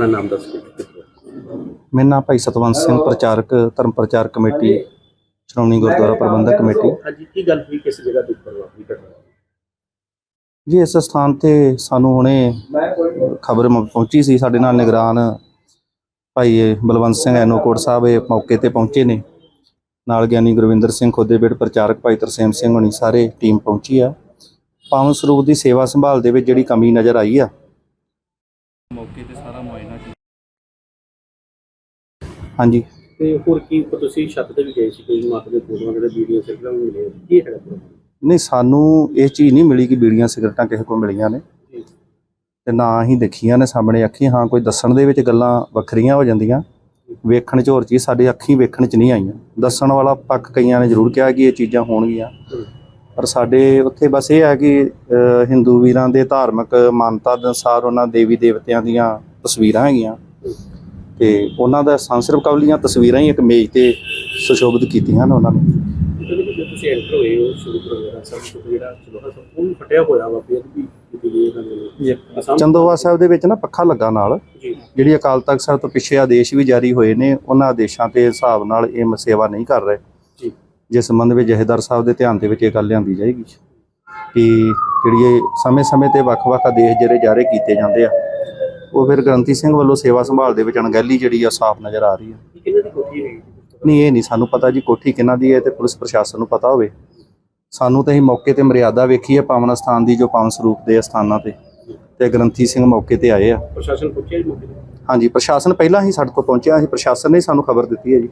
ਆਪਣਾ ਨਾਮ ਦੱਸ ਕੇ ਮੇਰਾ ਨਾਮ ਭਾਈ ਸਤਵੰਤ ਸਿੰਘ ਪ੍ਰਚਾਰਕ ਧਰਮ ਪ੍ਰਚਾਰ ਕਮੇਟੀ ਸ਼੍ਰੋਮਣੀ ਗੁਰਦੁਆਰਾ ਪ੍ਰਬੰਧਕ ਕਮੇਟੀ। ਹਾਂਜੀ ਕੀ ਗੱਲ ਹੋਈ ਕਿਸ ਜਗ੍ਹਾ ਤੇ ਘਟਨਾ? ਜੀ ਇਸ ਸਥਾਨ ਤੇ ਸਾਨੂੰ ਹੁਣੇ ਖਬਰ ਪਹੁੰਚੀ ਸੀ ਸਾਡੇ ਨਾਲ ਨਿਗਰਾਨ ਭਾਈ ਬਲਵੰਤ ਸਿੰਘ ਐਨੋਕੋਟ ਸਾਹਿਬ ਇਹ ਮੌਕੇ ਤੇ ਪਹੁੰਚੇ ਨੇ। ਨਾਲ ਗਿਆਨੀ ਗੁਰਵਿੰਦਰ ਸਿੰਘ ਖੋਦੇਬੇੜ ਪ੍ਰਚਾਰਕ ਭਾਈ ਤਰਸੇਮ ਸਿੰਘ ਹੁਣੀ ਸਾਰੇ ਟੀਮ ਪਹੁੰਚੀ ਆ। ਪਾਵਨ ਸਰੂਪ ਦੀ ਸੇਵਾ ਸੰਭਾਲ ਦੇ ਵਿੱਚ ਜਿਹੜੀ ਕਮੀ ਨਜ਼ਰ ਆਈ ਆ। ਮੌਕੇ ਤੇ ਸਾਰਾ ਹਾਂਜੀ। ਤੇ ਹੋਰ ਕੀ ਤੁਸੀਂ ਛੱਤ ਤੇ ਵੀ ਗਏ ਸੀ ਕੋਈ ਮਾਤਾ ਦੇ ਫੋਟੋਆਂ ਕਿਤੇ ਵੀਡੀਓ ਸਿਰਫ ਮਿਲੇ ਕੀ ਹੈਗਾ ਨਹੀਂ ਸਾਨੂੰ ਇਹ ਚੀਜ਼ ਨਹੀਂ ਮਿਲੀ ਕਿ ਬੀੜੀਆਂ ਸਿਗਰਟਾਂ ਕਿਸੇ ਕੋਲ ਮਿਲੀਆਂ ਨੇ। ਤੇ ਨਾ ਹੀ ਦੇਖੀਆਂ ਨੇ ਸਾਹਮਣੇ ਅੱਖੀ ਹਾਂ ਕੋਈ ਦੱਸਣ ਦੇ ਵਿੱਚ ਗੱਲਾਂ ਵੱਖਰੀਆਂ ਹੋ ਜਾਂਦੀਆਂ। ਵੇਖਣ 'ਚ ਹੋਰ ਚੀਜ਼ ਸਾਡੇ ਅੱਖੀਂ ਵੇਖਣ 'ਚ ਨਹੀਂ ਆਈਆਂ। ਦੱਸਣ ਵਾਲਾ ਪੱਕ ਕਈਆਂ ਨੇ ਜ਼ਰੂਰ ਕਿਹਾ ਕਿ ਇਹ ਚੀਜ਼ਾਂ ਹੋਣਗੀਆਂ। ਪਰ ਸਾਡੇ ਉੱਥੇ ਬਸ ਇਹ ਹੈ ਕਿ ਹਿੰਦੂ ਵੀਰਾਂ ਦੇ ਧਾਰਮਿਕ ਮਾਨਤਾ ਦੇ ਅਨੁਸਾਰ ਉਹਨਾਂ ਦੇਵੀ ਦੇਵਤਿਆਂ ਦੀਆਂ ਤਸਵੀਰਾਂ ਹੈਗੀਆਂ। ਤੇ ਉਹਨਾਂ ਦਾ ਸੰਸਰਵ ਕਵਲੀਆਂ ਤਸਵੀਰਾਂ ਹੀ ਇੱਕ ਮੇਜ਼ ਤੇ ਸੁਸ਼ੋਭਿਤ ਕੀਤੀਆਂ ਨੇ ਉਹਨਾਂ ਨੇ। ਜਦੋਂ ਤੁਸੀਂ ਐਂਟਰ ਹੋਏ ਹੋ ਸ਼ੁਰੂ ਪ੍ਰੋਗਰਾਮ ਸਭ ਤੋਂ ਜਿਹੜਾ ਚਲੋ ਉਹ ਵੀ ਫਟਿਆ ਹੋਇਆ ਵਾ ਫਿਰ ਵੀ ਚੰਦੋਵਾ ਸਾਹਿਬ ਦੇ ਵਿੱਚ ਨਾ ਪੱਖਾ ਲੱਗਾ ਨਾਲ। ਜਿਹੜੀ ਅਕਾਲ ਤਖਤ ਸਾਹਿਬ ਤੋਂ ਪਿੱਛੇ ਆਦੇਸ਼ ਵੀ ਜਾਰੀ ਹੋਏ ਨੇ ਉਹਨਾਂ ਆਦੇਸ਼ਾਂ ਦੇ ਹਿਸਾਬ ਨਾਲ ਇਹ ਮ- ਸੇਵਾ ਨਹੀਂ ਕਰ ਰਹੇ। ਜੀ। ਜਿਸ ਸੰਬੰਧ ਵਿੱਚ ਜਹੇਦਾਰ ਸਾਹਿਬ ਦੇ ਧਿਆਨ ਦੇ ਵਿੱਚ ਇਹ ਗੱਲ ਲਿਆਂਦੀ ਜਾਏਗੀ। ਕਿ ਜਿਹੜੀ ਸਮੇਂ-ਸਮੇਂ ਤੇ ਵੱਖ-ਵੱਖ ਆਦੇਸ਼ ਜਿਹੜੇ ਜਾਰੀ ਕੀਤੇ ਜਾਂਦੇ ਆ ਉਹ ਫਿਰ ਗ੍ਰੰਥੀ ਸਿੰਘ ਵੱਲੋਂ ਸੇਵਾ ਸੰਭਾਲ ਦੇ ਵਿੱਚ ਅਣਗਹਿਲੀ ਜਿਹੜੀ ਆ ਸਾਫ਼ ਨਜ਼ਰ ਆ ਰਹੀ ਆ। ਦੀ ਕੋਠੀ ਹੈਗੀ ਨਹੀਂ ਇਹ ਨਹੀਂ ਸਾਨੂੰ ਪਤਾ ਜੀ ਕੋਠੀ ਕਿਹਨਾਂ ਦੀ ਹੈ ਤੇ ਪੁਲਿਸ ਪ੍ਰਸ਼ਾਸਨ ਨੂੰ ਪਤਾ ਹੋਵੇ। ਸਾਨੂੰ ਤਾਂ ਅਸੀਂ ਮੌਕੇ ਤੇ ਮਰਿਆਦਾ ਵੇਖੀ ਹੈ ਪਾਵਨ ਸਥਾਨ ਦੀ ਜੋ ਪਾਵਨ ਸਰੂਪ ਦੇ ਸਥਾਨਾਂ ਤੇ। ਤੇ ਗ੍ਰੰਥੀ ਸਿੰਘ ਮੌਕੇ ਤੇ ਆਏ ਆ। ਪ੍ਰਸ਼ਾਸਨ ਪੁੱਛਿਆ ਜੀ ਮੌਕੇ ਤੇ? ਹਾਂਜੀ ਪ੍ਰਸ਼ਾਸਨ ਪਹਿਲਾਂ ਹੀ ਸਾਡੇ ਤੋਂ ਪਹੁੰਚਿਆ ਸੀ ਪ੍ਰਸ਼ਾਸਨ ਨੇ ਸਾਨੂੰ ਖਬਰ ਦਿੱਤੀ ਹੈ ਜੀ।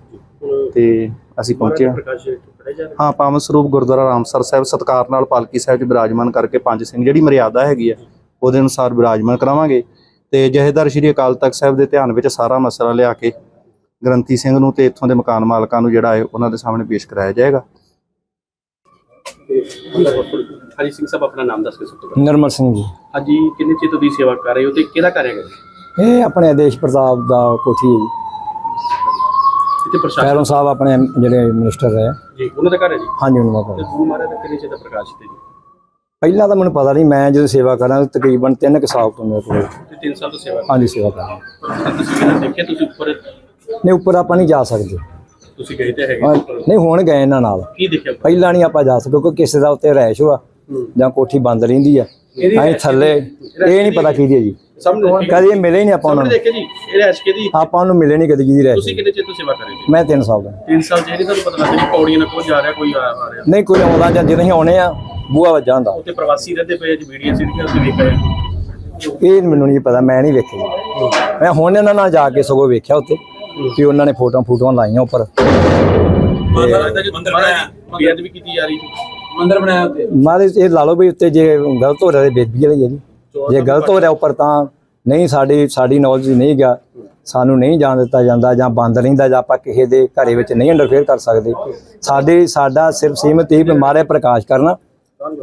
ਤੇ ਅਸੀਂ ਪਹੁੰਚੇ ਹਾਂ ਹਾਂ ਪਾਵਨ ਸਰੂਪ ਗੁਰਦੁਆਰਾ ਰਾਮਸਰ ਸਾਹਿਬ ਸਤਕਾਰ ਨਾਲ ਪਾਲਕੀ ਸਾਹਿਬ 'ਚ ਬਿਰਾਜਮਾਨ ਕਰਕੇ ਪੰਜ ਸਿੰਘ ਜਿਹੜੀ ਮਰਿਆਦਾ ਹੈਗੀ ਹੈ ਉਹਦੇ ਅਨੁਸਾਰ ਬਿਰਾਜਮਾਨ ਕਰਾਵਾਂਗੇ। ਤੇ ਜਹੇਦਾਰ ਸ਼੍ਰੀ ਅਕਾਲ ਤਖਤ ਸਾਹਿਬ ਦੇ ਧਿਆਨ ਵਿੱਚ ਸਾਰਾ ਮਸਲਾ ਲਿਆ ਕੇ ਗ੍ਰੰਥੀ ਸਿੰਘ ਨੂੰ ਤੇ ਇੱਥੋਂ ਦੇ ਮਕਾਨ ਮਾਲਕਾਂ ਨੂੰ ਜਿਹੜਾ ਹੈ ਉਹਨਾਂ ਦੇ ਸਾਹਮਣੇ ਪੇਸ਼ ਕਰਾਇਆ ਜਾਏਗਾ। ਤੇ ਹਰੀ ਸਿੰਘ ਸਾਹਿਬ ਆਪਣਾ ਨਾਮ ਦੱਸ ਕੇ ਸੁਣੋ ਨਰਮਲ ਸਿੰਘ ਜੀ। ਹਾਂਜੀ ਕਿੰਨੇ ਚਿਰ ਤੋਂ ਦੀ ਸੇਵਾ ਕਰ ਰਹੇ ਹੋ ਤੇ ਕਿਹੜਾ ਕਰੇਗਾ ਇਹ ਆਪਣੇ ਆਦੇਸ਼ ਪ੍ਰਤਾਪ ਦਾ ਕੋਠੀ ਹੈ ਜੀ। ਇੱਥੇ ਪ੍ਰਸ਼ਾਸਨ ਖੈਰੋਂ ਸਾਹਿਬ ਆਪਣੇ ਜਿਹੜੇ ਮਿਨਿਸਟਰ ਰਹੇ ਜੀ ਉਹਨਾਂ ਦਾ ਘਰ ਹੈ ਜੀ? ਹਾਂਜੀ ਉਹਨਾਂ ਦਾ ਤੇ ਘਰ। ਗੁਰੂ ਮਹਾਰਾਜ ਦਾ ਕਿੰਨੇ ਚਿਰ ਦਾ ਪ੍ਰਕਾਸ਼ ਤੇ ਜੀ? ਪਹਿਲਾਂ ਤਾਂ ਮੈਨੂੰ ਪਤਾ ਨਹੀਂ ਮੈਂ ਜਦੋਂ ਸੇਵਾ ਕਰਾਂ ਤਕਰੀਬਨ 3 ਕੁ ਸਾਲ ਤੋਂ ਮੇਰੇ ਕੋਲ। ਤੇ 3 ਸਾਲ ਤੋਂ ਸੇਵਾ ਹਾਂਜੀ ਸੇਵਾ ਕਰਾਂ ਤੁਸੀਂ ਦੇਖਿਆ ਤੁਸੀਂ ਉੱਪਰ ਨਹੀਂ ਉੱਪਰ ਆਪਾਂ ਨਹੀਂ ਜਾ ਸਕਦੇ। ਤੁਸੀਂ ਗਏ ਤੇ ਹੈਗੇ। ਹਾਂ, ਉੱਪਰ। ਨਹੀਂ ਹੁਣ ਗਏ ਇਹਨਾਂ ਨਾਲ। ਕੀ ਦੇਖਿਆ? ਪਹਿਲਾਂ ਨਹੀਂ ਆਪਾਂ ਜਾ ਸਕਦੇ ਕਿਉਂਕਿ ਕਿਸੇ ਦਾ ਉੱਤੇ ਰਹਿਸ਼ ਹੋਆ ਜਾਂ ਕੋਠੀ ਬੰਦ ਰਹਿੰਦੀ ਆ। ਅਸੀਂ ਥੱਲੇ ਇਹ ਨਹੀਂ ਪਤਾ ਕਿਹਦੀ ਹੈ ਜੀ। ਸਾਹਮਣੇ ਕਦੀ ਇਹ ਮਿਲੇ ਨਹੀਂ ਆਪਾਂ ਉਹਨਾਂ ਸਾਹਮਣੇ ਨੂੰ। ਦੇਖਿਆ ਜੀ ਇਹ ਰੈਸ਼ ਕੇ ਦੀ ਆਪਾਂ ਨੂੰ ਮਿਲੇ ਨਹੀਂ ਕਦੀ ਕਿਹਦੀ ਰਹਿਸ਼ ਤੁਸੀਂ ਕਿੰਨੇ ਚਿਰ ਤੋਂ ਸੇਵਾ ਕਰ ਰਹੇ ਜੀ? ਮੈਂ 3 ਸਾਲ ਦਾ 3 ਸਾਲ ਜਿਹੜੀ ਤੁਹਾਨੂੰ ਪਤਾ ਲੱਗਦਾ ਕਿ ਪੌੜੀਆਂ ਨਾਲ ਕੋਈ ਜਾ ਰਿਹਾ ਕੋਈ ਆ ਆ ਰਿਹਾ। ਨਹੀਂ ਕੋਈ ਆਉਂਦਾ ਜਾਂ ਜਦੋਂ ਅਸੀਂ ਆਉਣੇ ਆ ਬੂਆ ਵੱਜਾ ਹੁੰਦਾ। ਉੱਥੇ ਪ੍ਰਵਾਸੀ ਰਹਿੰਦੇ ਪਏ ਜੀ ਵੀਡੀਓ ਸੀਰੀਆਂ ਤੁਸੀਂ ਵੇਖ ਰਹੇ ਇਹ ਮੈਨੂੰ ਨਹੀਂ ਪਤਾ ਮੈਂ ਨਹੀਂ ਵੇਖਿਆ ਮੈਂ ਹੁਣ ਇਹਨਾਂ ਨਾਲ ਜਾ ਕੇ ਸਗੋਂ ਵੇਖਿਆ ਉੱਥੇ ਕਿ ਉਹਨਾਂ ਨੇ ਫੋਟੋਆਂ ਫੋਟੋਆਂ ਲਾਈਆਂ ਉੱਪਰ। ਮਾਤਾ ਲੱਗਦਾ ਜੀ ਮੰਦਰ ਬਣਾਇਆ ਬੇਅਦ ਵੀ ਕੀਤੀ ਜਾ ਰਹੀ ਸੀ। ਮੰਦਰ ਬਣਾਇਆ ਉੱਤੇ ਮਾਰੇ ਇਹ ਲਾ ਲਓ ਵੀ ਉੱਤੇ ਜੇ ਗਲਤ ਹੋ ਰਿਹਾ ਤੇ ਬੇਦਬੀ ਵਾਲੀ ਹੈ ਜੀ। ਜੇ ਗਲਤ ਹੋ ਰਿਹਾ ਉੱਪਰ ਤਾਂ ਨਹੀਂ ਸਾਡੀ ਸਾਡੀ ਨੌਲੇਜ ਨਹੀਂ ਗਿਆ। ਸਾਨੂੰ ਨਹੀਂ ਜਾਣ ਦਿੱਤਾ ਜਾਂਦਾ ਜਾਂ ਬੰਦ ਰਹਿੰਦਾ ਜਾਂ ਆਪਾਂ ਕਿਸੇ ਦੇ ਘਰੇ ਵਿੱਚ ਨਹੀਂ ਇੰਟਰਫੇਅਰ ਕਰ ਸਕਦੇ। ਸਾਡੇ ਸਾਡਾ ਸਿਰਫ ਸੀਮਤ ਹੀ ਮਾਰੇ ਪ੍ਰਕਾਸ਼ ਕਰਨਾ।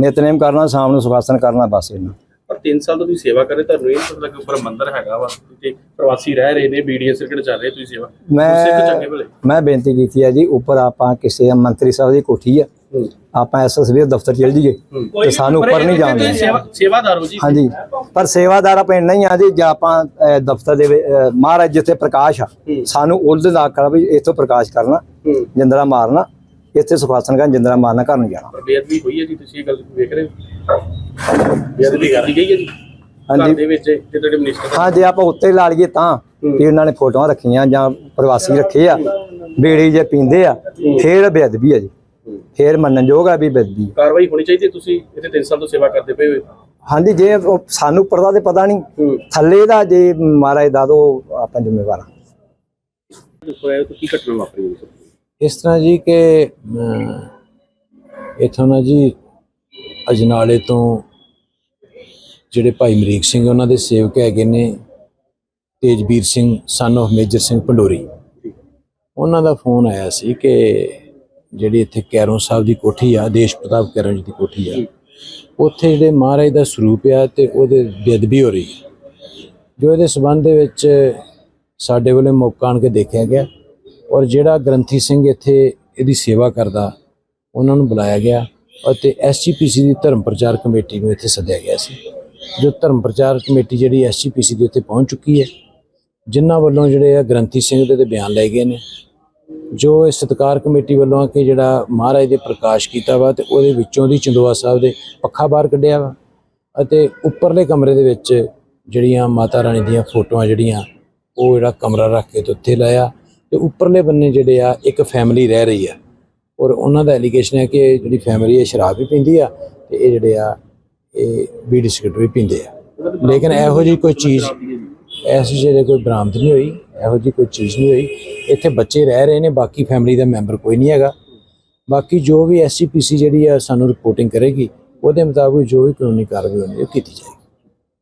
ਨਿਤਨੇਮ ਕਰਨਾ ਸ਼ਾਮ ਨੂੰ ਸੁਖਾਸਨ ਕਰਨਾ ਬਸ ਇਹਨਾਂ ਪਰ 3 ਸਾਲ ਤੋਂ ਤੁਸੀਂ ਸੇਵਾ ਕਰ ਰਹੇ ਤੁਹਾਨੂੰ ਇਹ ਪਤਾ ਕਿ ਉੱਪਰ ਮੰਦਰ ਹੈਗਾ ਵਾ। ਤੇ ਪ੍ਰਵਾਸੀ ਰਹਿ ਰਹੇ ਨੇ ਬੀਡੀਏ ਸਰਕਟ ਚੱਲ ਰਹੇ ਤੁਸੀਂ ਸੇਵਾ। ਸਿੱਖ ਚੰਗੇ ਭਲੇ। ਮੈਂ ਮੈਂ ਬੇਨਤੀ ਕੀਤੀ ਹੈ ਜੀ ਉੱਪਰ ਆਪਾਂ ਕਿਸੇ ਮੰਤਰੀ ਸਾਹਿਬ ਦੀ ਕੋਠੀ ਆ ਆਪਾਂ ਐਸਐਸਬੀ ਦਫ਼ਤਰ ਚਲ ਜੀਏ ਤੇ ਸਾਨੂੰ ਉੱਪਰ ਨਹੀਂ ਜਾਣ ਦੇਣਾ। ਸੇਵਾ ਸੇਵਾਦਾਰ ਹੋ ਜੀ। ਹਾਂਜੀ ਪਰ ਸੇਵਾਦਾਰ ਆਪਾਂ ਨਹੀਂ ਆ ਜੀ ਜੇ ਆਪਾਂ ਦਫ਼ਤਰ ਦੇ ਮਹਾਰਾਜ ਜਿੱਥੇ ਪ੍ਰਕਾਸ਼ ਆ ਸਾਨੂੰ ਉਹਦੇ ਦਾ ਆਖਣਾ ਵੀ ਇੱਥੋਂ ਪ੍ਰਕਾਸ਼ ਕਰਨਾ ਜਿੰਦਰਾ ਮਾਰਨਾ ਇੱਥੇ ਸੁਖਾਸਨ ਕਰਨ ਜਿੰਦਰਾ ਮਾਰਨਾ ਘਰ ਨੂੰ ਜਾਣਾ। ਬੇਅਦਬੀ ਹੋਈ ਹੈ ਜੀ ਤੁਸੀਂ ਇਹ ਗੱਲ ਵੇਖ ਰਹੇ ਹੋ? ਬੇਅਦਬੀ ਕੀਤੀ ਗਈ ਹੈ ਜੀ? ਹਾਂਜੀ। ਦੇ ਵਿੱਚ ਤੇ ਤੁਹਾਡੇ ਮਿਨਿਸਟਰ ਹਾਂ ਜੇ ਆਪਾਂ ਉੱਤੇ ਲਾ ਲਈਏ ਤਾਂ ਕਿ ਉਹਨਾਂ ਨੇ ਫੋਟੋਆਂ ਰੱਖੀਆਂ ਜਾਂ ਪ੍ਰਵਾਸੀ ਰੱਖੇ ਆ ਬੇੜੀ ਜੇ ਪੀਂਦੇ ਆ ਫੇਰ ਬੇਅਦਬੀ ਆ ਜੀ। ਫੇਰ ਮੰਨਣਯੋਗ ਆ ਵੀ ਬੇਅਦਬੀ। ਆ। ਕਾਰਵਾਈ ਹੋਣੀ ਚਾਹੀਦੀ। ਤੁਸੀਂ? ਇੱਥੇ 3 ਸਾਲ ਤੋਂ ਸੇਵਾ ਕਰਦੇ ਪਏ ਹੋ ਹਾਂਜੀ ਜੇ ਸਾਨੂੰ ਪਰਦਾ ਤੇ ਪਤਾ ਨਹੀਂ। ਥੱਲੇ ਦਾ ਜੇ ਮਹਾਰਾਜ ਦਾ ਦੋ ਆਪਾਂ ਜ਼ਿੰਮੇਵਾਰ ਤਾਂ ਕੀ ਘਟਨਾ ਵਾਪਰੀ ਇਸ ਤਰ੍ਹਾਂ ਜੀ ਕਿ ਅਮ, ਇੱਥੋਂ ਨਾ ਜੀ ਅਜਨਾਲੇ ਤੋਂ ਜਿਹੜੇ ਭਾਈ ਮਰੀਕ ਸਿੰਘ ਉਹਨਾਂ ਦੇ ਸੇਵਕ ਹੈਗੇ ਨੇ ਤੇਜਵੀਰ ਸਿੰਘ ਸਨ of ਮੇਜਰ ਸਿੰਘ ਪੰਡੋਰੀ। ਉਹਨਾਂ ਦਾ ਫੋਨ ਆਇਆ ਸੀ ਕਿ ਜਿਹੜੀ ਇੱਥੇ ਕੈਰੋਂ ਸਾਹਿਬ ਦੀ ਕੋਠੀ ਆ ਦੇਸ਼ ਪ੍ਰਤਾਪ ਕੈਰੋਂ ਜੀ ਦੀ ਕੋਠੀ ਆ ਉੱਥੇ ਜਿਹੜੇ ਮਹਾਰਾਜ ਦਾ ਸਰੂਪ ਆ ਤੇ ਉਹਦੇ ਬੇਅਦਬੀ ਹੋ ਰਹੀ ਜੋ ਇਹਦੇ ਸਬੰਧ ਦੇ ਵਿੱਚ ਸਾਡੇ ਵੱਲੋਂ ਮੌਕਾ ਆਣ ਕੇ ਦੇਖਿਆ ਗਿਆ ਔਰ ਜਿਹੜਾ ਗ੍ਰੰਥੀ ਸਿੰਘ ਇੱਥੇ ਇਹਦੀ ਸੇਵਾ ਕਰਦਾ, ਉਹਨਾਂ ਨੂੰ ਬੁਲਾਇਆ ਗਿਆ ਅਤੇ ਐਸਜੀਪੀਸੀ ਦੀ ਧਰਮ ਪ੍ਰਚਾਰ ਕਮੇਟੀ ਨੂੰ ਇੱਥੇ ਸੱਦਿਆ ਗਿਆ ਸੀ। ਜੋ ਧਰਮ ਪ੍ਰਚਾਰ ਕਮੇਟੀ ਜਿਹੜੀ ਐਸਜੀਪੀਸੀ ਦੀ ਉੱਥੇ ਪਹੁੰਚ ਚੁੱਕੀ ਹੈ, ਜਿਨ੍ਹਾਂ ਵੱਲੋਂ ਜਿਹੜੇ ਆ ਗ੍ਰੰਥੀ ਸਿੰਘ ਦੇ ਤੇ ਬਿਆਨ ਲਏ ਗਏ ਨੇ, ਜੋ ਇਹ ਸਤਕਾਰ ਕਮੇਟੀ ਵੱਲੋਂ ਕਿ ਜਿਹੜਾ ਮਹਾਰਾਜ ਦੇ ਪ੍ਰਕਾਸ਼ ਕੀਤਾ ਵਾ ਤੇ ਉਹਦੇ ਵਿੱਚੋਂ ਦੀ ਚੰਦੋਆ ਸਾਹਿਬ ਦੇ ਪੱਖਾ ਬਾਹਰ ਕੱਢਿਆ ਵਾ ਅਤੇ ਉੱਪਰਲੇ ਕਮਰੇ ਦੇ ਵਿੱਚ ਜਿਹੜੀਆਂ ਮਾਤਾ ਰਾਣੀ ਦੀਆਂ ਫੋਟੋਆਂ ਜਿਹੜੀਆਂ, ਉਹ ਜਿਹੜਾ ਕਮਰਾ ਰੱਖ ਕੇ ਤੇ ਉੱਥੇ ਲਾਇਆ ਤੇ ਉੱਪਰਲੇ ਬੰਨੇ ਜਿਹੜੇ ਆ, ਇੱਕ ਫੈਮਿਲੀ ਰਹਿ ਰਹੀ ਆ। ਔਰ ਉਹਨਾਂ ਦਾ ਐਲੀਗੇਸ਼ਨ ਹੈ ਕਿ ਜਿਹੜੀ ਫੈਮਿਲੀ ਹੈ ਸ਼ਰਾਬ ਵੀ ਪੀਂਦੀ ਆ ਤੇ ਇਹ ਜਿਹੜੇ ਆ, ਇਹ ਬੀੜੀ ਸਿਗਰਟ ਵੀ ਪੀਂਦੇ ਆ। ਲੇਕਿਨ ਇਹੋ ਜਿਹੀ ਕੋਈ ਚੀਜ਼, ਐਸੀ ਜਿਹੜੇ ਕੋਈ ਬਰਾਮਦ ਨਹੀਂ ਹੋਈ, ਇਹੋ ਜਿਹੀ ਕੋਈ ਚੀਜ਼ ਨਹੀਂ ਹੋਈ। ਇੱਥੇ ਬੱਚੇ ਰਹਿ ਰਹੇ ਨੇ, ਬਾਕੀ ਫੈਮਿਲੀ ਦਾ ਮੈਂਬਰ ਕੋਈ ਨਹੀਂ ਹੈਗਾ। ਬਾਕੀ ਜੋ ਵੀ ਐਸਜੀਪੀਸੀ ਜਿਹੜੀ ਆ ਸਾਨੂੰ ਰਿਪੋਰਟਿੰਗ ਕਰੇਗੀ, ਉਹਦੇ ਮੁਤਾਬਕ ਜੋ ਵੀ ਕਾਨੂੰਨੀ ਕਾਰਵਾਈ ਹੋਣੀ, ਉਹ ਕੀਤੀ ਜਾਏਗੀ।